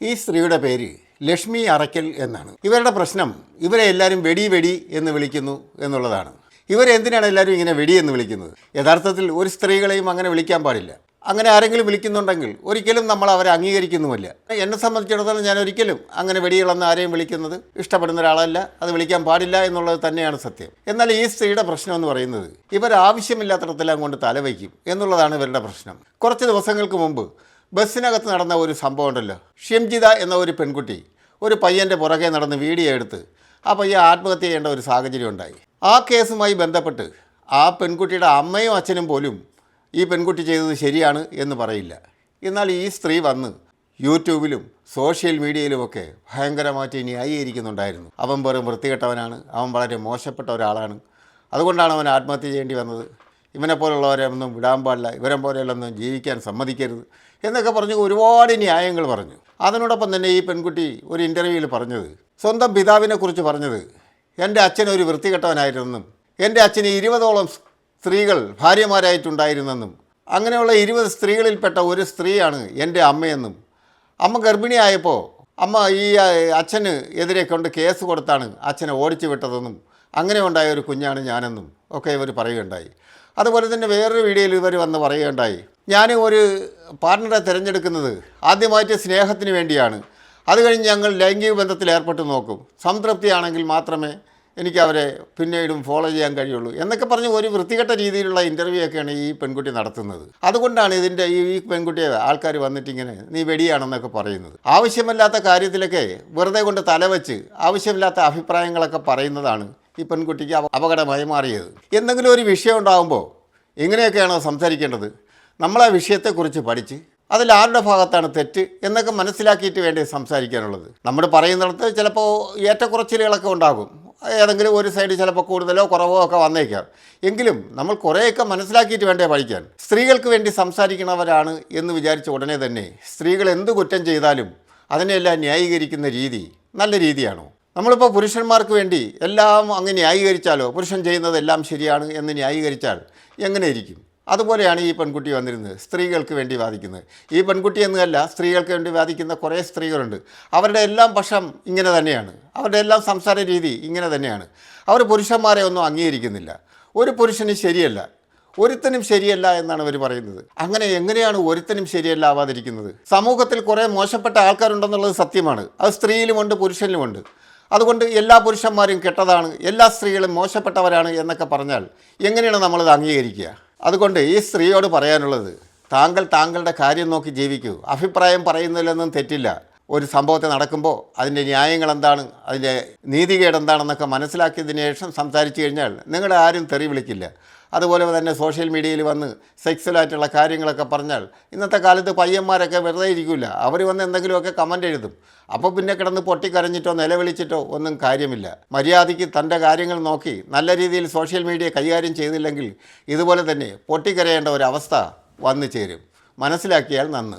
ഈ സ്ത്രീയുടെ പേര് ലക്ഷ്മി അറയ്ക്കൽ എന്നാണ്. ഇവരുടെ പ്രശ്നം ഇവരെ എല്ലാവരും വെടി വെടി എന്ന് വിളിക്കുന്നു എന്നുള്ളതാണ്. ഇവരെന്തിനാണ് എല്ലാവരും ഇങ്ങനെ വെടി എന്ന് വിളിക്കുന്നത്? യഥാർത്ഥത്തിൽ ഒരു സ്ത്രീകളെയും അങ്ങനെ വിളിക്കാൻ പാടില്ല. അങ്ങനെ ആരെങ്കിലും വിളിക്കുന്നുണ്ടെങ്കിൽ ഒരിക്കലും നമ്മൾ അവരെ അംഗീകരിക്കുന്നുമില്ല. എന്നെ സംബന്ധിച്ചിടത്തോളം ഞാൻ ഒരിക്കലും അങ്ങനെ വെടികളെന്ന് ആരെയും വിളിക്കുന്നത് ഇഷ്ടപ്പെടുന്ന ഒരാളല്ല. അത് വിളിക്കാൻ പാടില്ല എന്നുള്ളത് തന്നെയാണ് സത്യം. എന്നാൽ ഈ സ്ത്രീയുടെ പ്രശ്നം എന്ന് പറയുന്നത് ഇവർ ആവശ്യമില്ലാത്തിടത്തെല്ലാം കൊണ്ട് തലവയ്ക്കും എന്നുള്ളതാണ് ഇവരുടെ പ്രശ്നം. കുറച്ച് ദിവസങ്ങൾക്ക് മുമ്പ് ബസ്സിനകത്ത് നടന്ന ഒരു സംഭവം ഉണ്ടല്ലോ. ഷിംജിത എന്ന ഒരു പെൺകുട്ടി ഒരു പയ്യന്റെ പുറകെ നടന്ന് വീഡിയോ എടുത്ത് ആ പയ്യൻ ആത്മഹത്യ ചെയ്യേണ്ട ഒരു സാഹചര്യം ഉണ്ടായി. ആ കേസുമായി ബന്ധപ്പെട്ട് ആ പെൺകുട്ടിയുടെ അമ്മയും അച്ഛനും പോലും ഈ പെൺകുട്ടി ചെയ്തത് ശരിയാണ് എന്ന് പറയില്ല. എന്നാൽ ഈ സ്ത്രീ വന്ന് യൂട്യൂബിലും സോഷ്യൽ മീഡിയയിലുമൊക്കെ ഭയങ്കരമായിട്ട് ന്യായീകരിക്കുന്നുണ്ടായിരുന്നു അവൻ വെറും വൃത്തികെട്ടവനാണ്. അവൻ വളരെ മോശപ്പെട്ട ഒരാളാണ്. അതുകൊണ്ടാണ് അവൻ ആത്മഹത്യ ചെയ്യേണ്ടി വന്നത്. ഇവനെ പോലുള്ളവരെ ഒന്നും വിടാൻ പാടില്ല ഇവരെ പോലെയുള്ളൊന്നും ജീവിക്കാൻ സമ്മതിക്കരുത് എന്നൊക്കെ പറഞ്ഞ് ഒരുപാട് ന്യായങ്ങൾ പറഞ്ഞു. അതിനോടൊപ്പം തന്നെ ഈ പെൺകുട്ടി ഒരു ഇന്റർവ്യൂവിൽ പറഞ്ഞത് സ്വന്തം പിതാവിനെക്കുറിച്ച് പറഞ്ഞത് എന്റെ അച്ഛൻ ഒരു വൃത്തികെട്ടവനായിരുന്നെന്നും എന്റെ അച്ഛന് ഇരുപതോളം സ്ത്രീകൾ ഭാര്യമാരായിട്ടുണ്ടായിരുന്നെന്നും അങ്ങനെയുള്ള ഇരുപത് സ്ത്രീകളിൽപ്പെട്ട ഒരു സ്ത്രീയാണ് എന്റെ അമ്മയെന്നും അമ്മ ഗർഭിണിയായപ്പോൾ അമ്മ ഈ അച്ഛന് എതിരെ കൊണ്ട് കേസ് കൊടുത്താണ് അച്ഛനെ ഓടിച്ചു വിട്ടതെന്നും അങ്ങനെ ഉണ്ടായ ഒരു കുഞ്ഞാണ് ഞാനെന്നും ഒക്കെ ഇവർ പറയുകയുണ്ടായി. അതുപോലെ തന്നെ വേറൊരു വീഡിയോയിൽ ഇവർ വന്ന് പറയുകയുണ്ടായി. ഞാൻ ഒരു പാർട്ണറെ തിരഞ്ഞെടുക്കുന്നത് ആദ്യമായിട്ട് സ്നേഹത്തിന് വേണ്ടിയാണ്. അത് കഴിഞ്ഞ് ഞങ്ങൾ ലൈംഗിക ബന്ധത്തിൽ ഏർപ്പെട്ട് നോക്കും. സംതൃപ്തിയാണെങ്കിൽ മാത്രമേ എനിക്ക് അവരെ പിന്നീടും ഫോളോ ചെയ്യാൻ കഴിയുള്ളൂ. എന്നൊക്കെ പറഞ്ഞ് ഒരു വൃത്തികെട്ട രീതിയിലുള്ള ഇന്റർവ്യൂ ഒക്കെയാണ് ഈ പെൺകുട്ടി നടത്തുന്നത്. അതുകൊണ്ടാണ് ഇതിന്റെ ഈ പെൺകുട്ടിയെ ആൾക്കാർ വന്നിട്ടിങ്ങനെ നീ വെടിയാണെന്നൊക്കെ പറയുന്നത്. ആവശ്യമല്ലാത്ത കാര്യത്തിലൊക്കെ വെറുതെ കൊണ്ട് തലവെച്ച് ആവശ്യമില്ലാത്ത അഭിപ്രായങ്ങളൊക്കെ പറയുന്നതാണ് ഈ പെൺകുട്ടിക്ക് അപ- അപകടമായി മാറിയത്. എന്തെങ്കിലും ഒരു വിഷയം ഉണ്ടാകുമ്പോൾ എങ്ങനെയൊക്കെയാണോ സംസാരിക്കേണ്ടത്? നമ്മൾ ആ വിഷയത്തെക്കുറിച്ച് പഠിച്ച് അതിൽ ആരുടെ ഭാഗത്താണ് തെറ്റ് എന്നൊക്കെ മനസ്സിലാക്കിയിട്ട് വേണ്ടി സംസാരിക്കാനുള്ളത്. നമ്മൾ പറയുന്നിടത്ത് ചിലപ്പോൾ ഏറ്റക്കുറച്ചിലുകളൊക്കെ ഉണ്ടാകും. ഏതെങ്കിലും ഒരു സൈഡ് ചിലപ്പോൾ കൂടുതലോ കുറവോ ഒക്കെ വന്നേക്കാം. എങ്കിലും നമ്മൾ കുറേയൊക്കെ മനസ്സിലാക്കിയിട്ട് വേണ്ടേ പഠിക്കാൻ. സ്ത്രീകൾക്ക് വേണ്ടി സംസാരിക്കുന്നവരാണ് എന്ന് വിചാരിച്ച ഉടനെ തന്നെ സ്ത്രീകൾ എന്ത് കുറ്റം ചെയ്താലും അതിനെല്ലാം ന്യായീകരിക്കുന്ന രീതി നല്ല രീതിയാണോ? നമ്മളിപ്പോൾ പുരുഷന്മാർക്ക് വേണ്ടി എല്ലാം അങ്ങ് ന്യായീകരിച്ചാലോ? പുരുഷൻ ചെയ്യുന്നതെല്ലാം ശരിയാണ് എന്ന് ന്യായീകരിച്ചാൽ എങ്ങനെ ഇരിക്കും അതുപോലെയാണ് ഈ പെൺകുട്ടി വന്നിരുന്നത് സ്ത്രീകൾക്ക് വേണ്ടി വാദിക്കുന്നത്. ഈ പെൺകുട്ടി എന്നല്ല സ്ത്രീകൾക്ക് വേണ്ടി വാദിക്കുന്ന കുറേ സ്ത്രീകളുണ്ട്. അവരുടെ എല്ലാം പക്ഷം ഇങ്ങനെ തന്നെയാണ്. അവരുടെ എല്ലാം സംസാര രീതി ഇങ്ങനെ തന്നെയാണ്. അവർ പുരുഷന്മാരെ ഒന്നും അംഗീകരിക്കുന്നില്ല. ഒരു പുരുഷന് ശരിയല്ല. ഒരുത്തനും ശരിയല്ല എന്നാണ് അവർ പറയുന്നത്. അങ്ങനെ എങ്ങനെയാണ് ഒരുത്തനും ശരിയല്ല ആവാതിരിക്കുന്നത്? സമൂഹത്തിൽ കുറേ മോശപ്പെട്ട ആൾക്കാരുണ്ടെന്നുള്ളത് സത്യമാണ്. അത് സ്ത്രീയിലുമുണ്ട് പുരുഷനിലുമുണ്ട്. അതുകൊണ്ട് എല്ലാ പുരുഷന്മാരും കെട്ടതാണ് എല്ലാ സ്ത്രീകളും മോശപ്പെട്ടവരാണ് എന്നൊക്കെ പറഞ്ഞാൽ എങ്ങനെയാണ് നമ്മളത് അംഗീകരിക്കുക? അതുകൊണ്ട് ഈ സ്ത്രീയോട് പറയാനുള്ളത് താങ്കൾ താങ്കളുടെ കാര്യം നോക്കി ജീവിക്കൂ. അഭിപ്രായം പറയുന്നതിലൊന്നും തെറ്റില്ല. ഒരു സംഭവത്തെ നടക്കുമ്പോൾ അതിന്റെ ന്യായങ്ങൾ എന്താണ് അതിന്റെ നീതികേട് എന്താണെന്നൊക്കെ മനസ്സിലാക്കിയതിന് ശേഷം സംസാരിച്ചു കഴിഞ്ഞാൽ നിങ്ങളെ ആരും തെറി വിളിക്കില്ല. അതുപോലെ തന്നെ സോഷ്യൽ മീഡിയയിൽ വന്ന് സെക്സ്വലായിട്ടുള്ള കാര്യങ്ങളൊക്കെ പറഞ്ഞാൽ ഇന്നത്തെ കാലത്ത് പയ്യന്മാരൊക്കെ വെറുതെ ഇരിക്കില്ല അവർ വന്ന് എന്തെങ്കിലുമൊക്കെ കമന്റ് എഴുതും. അപ്പോൾ പിന്നെ കിടന്ന് പൊട്ടിക്കരഞ്ഞിട്ടോ നിലവിളിച്ചിട്ടോ ഒന്നും കാര്യമില്ല. മര്യാദയ്ക്ക് തന്റെ കാര്യങ്ങൾ നോക്കി നല്ല രീതിയിൽ സോഷ്യൽ മീഡിയ കൈകാര്യം ചെയ്തില്ലെങ്കിൽ ഇതുപോലെ തന്നെ പൊട്ടിക്കരയേണ്ട ഒരവസ്ഥ വന്നു ചേരും. മനസ്സിലാക്കിയാൽ നന്ന്.